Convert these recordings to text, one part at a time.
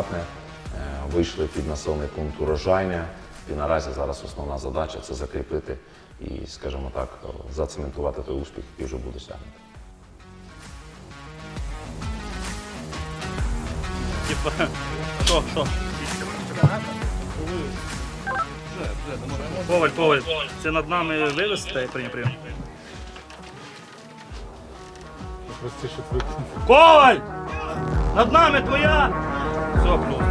благодатне, е, вийшли під населений пункт урожайне. І наразі зараз основна задача це закріпити і, скажімо так, зацементувати той успіх, який вже буде досягнутий. Типа, що, що? Коваль, Коваль, це над нами вивезти прийняв прийом. Простіше. Коваль! Над нами твоя! Все, плюс.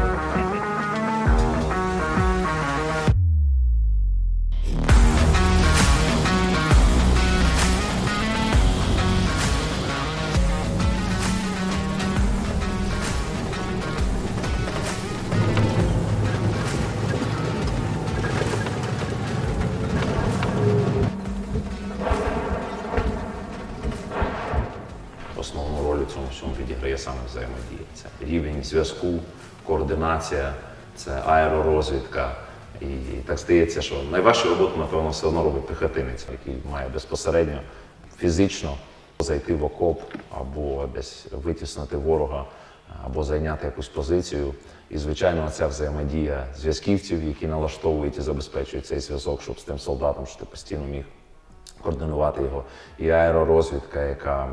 Основну роль у цьому всьому відіграє саме взаємодія. Це рівень зв'язку, координація, це аеророзвідка. І так стається, що найважчу роботу, напевно, все одно робить піхотинець, який має безпосередньо фізично зайти в окоп або десь витіснити ворога, або зайняти якусь позицію. І, звичайно, ця взаємодія зв'язківців, які налаштовують і забезпечують цей зв'язок, щоб з тим солдатом, що ти постійно міг координувати його, і аеророзвідка, яка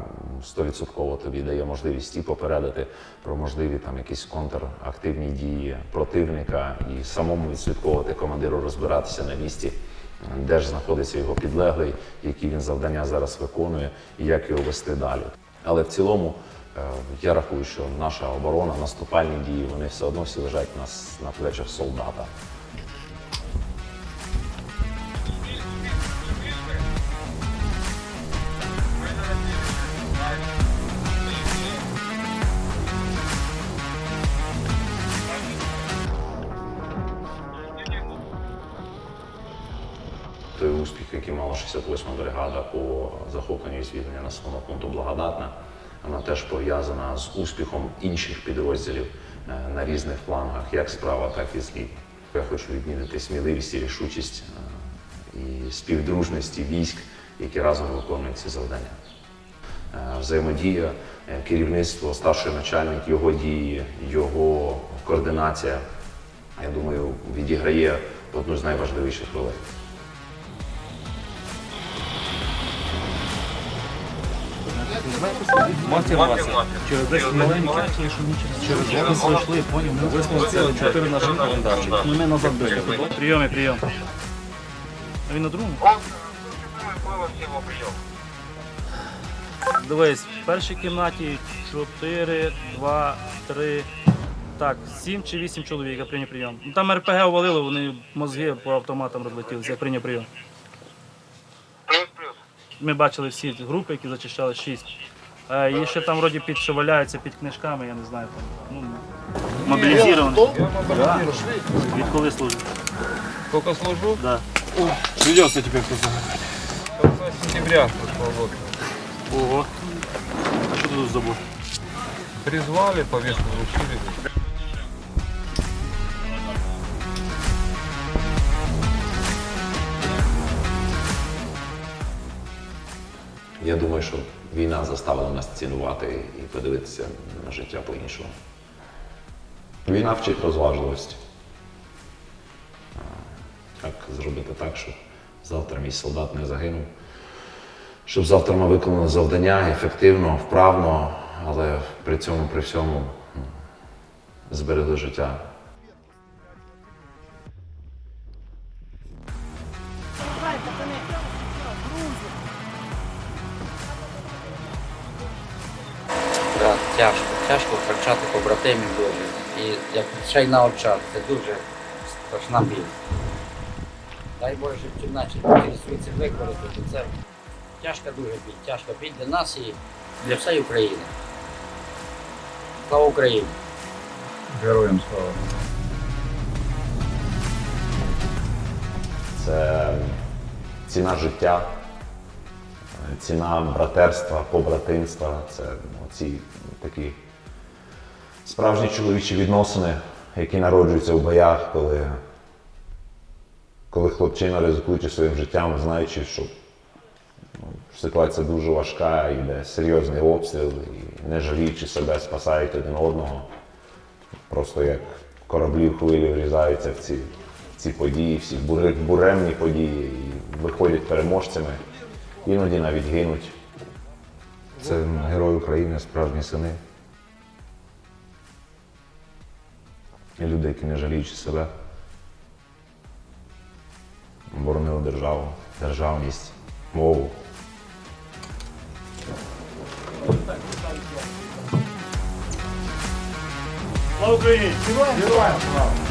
100% тобі дає можливість і попередити про можливі там якісь контрактивні дії противника, і самому відслідковувати командиру, розбиратися на місці, де ж знаходиться його підлеглий, які він завдання зараз виконує, і як його вести далі. Але в цілому е, я рахую, що наша оборона, наступальні дії, вони все одно всі лежать у нас на плечах солдата. Який мала 68-ма бригада по захопленню і звільненню населеного пункту Благодатна, вона теж пов'язана з успіхом інших підрозділів е, на різних флангах, як справа, так і зліва. Я хочу відмітити сміливість і рішучість е, і співдружності військ, які разом виконують ці завдання. Е, Взаємодія, керівництво, старший начальник, його дії, його координація, я думаю, відіграє одну з найважливіших ролей. Через 10 маленьких, через воду пройшли, поняв, ми висмотрели 4 наші календарчики. Ну ми назад били. Прийоми, прийом. А він на другому? Дивись, в першій кімнаті 4, 2, 3, так, 7 чи 8 чоловік, я прийняв прийом. Ну, Там РПГ увалило, вони мозги по автоматам розлетілися, я прийняв прийом. Ми бачили всі групи, які зачищали 6. Е, І ще там вроді під що валяються під книжками, я не знаю. Там, ну, мобілізовані. Відколи служить? Сколько служу? Да. Придется теперь позвонить. С сентября прошлого года. Ого. А що ти тут забув? Призвали, повестку вручили. Я думаю, що війна заставила нас цінувати і подивитися на життя по-іншому. Війна вчить розважливості. Як зробити так, щоб завтра мій солдат не загинув, щоб завтра ми виконали завдання ефективно, вправно, але при цьому, при всьому зберегли життя. Да, тяжко, тяжко втрачати побратимів дуже. І як ще й на очах, це дуже страшна біль. Дай Боже, щоб ці наші суїцид використати. Це тяжка дуже біль, тяжка біль для нас і для всієї України. Слава Україні! Героям слава. Це ціна життя, ціна братерства, побратимства. Це ці такі справжні чоловічі відносини, які народжуються в боях, коли, коли хлопчина ризикуючи своїм життям, знаючи, що ну, ситуація дуже важка, йде серйозний обстріл, і не жаліючи себе, спасають один одного. просто як кораблі в хвилі врізаються в ці, ці події, всі буремні події, і виходять переможцями, іноді навіть гинуть. Це герой України, справжні сини. І люди, які не жаліючи себе, боронили державу, державність, мову. Слава Україні! Героям слава!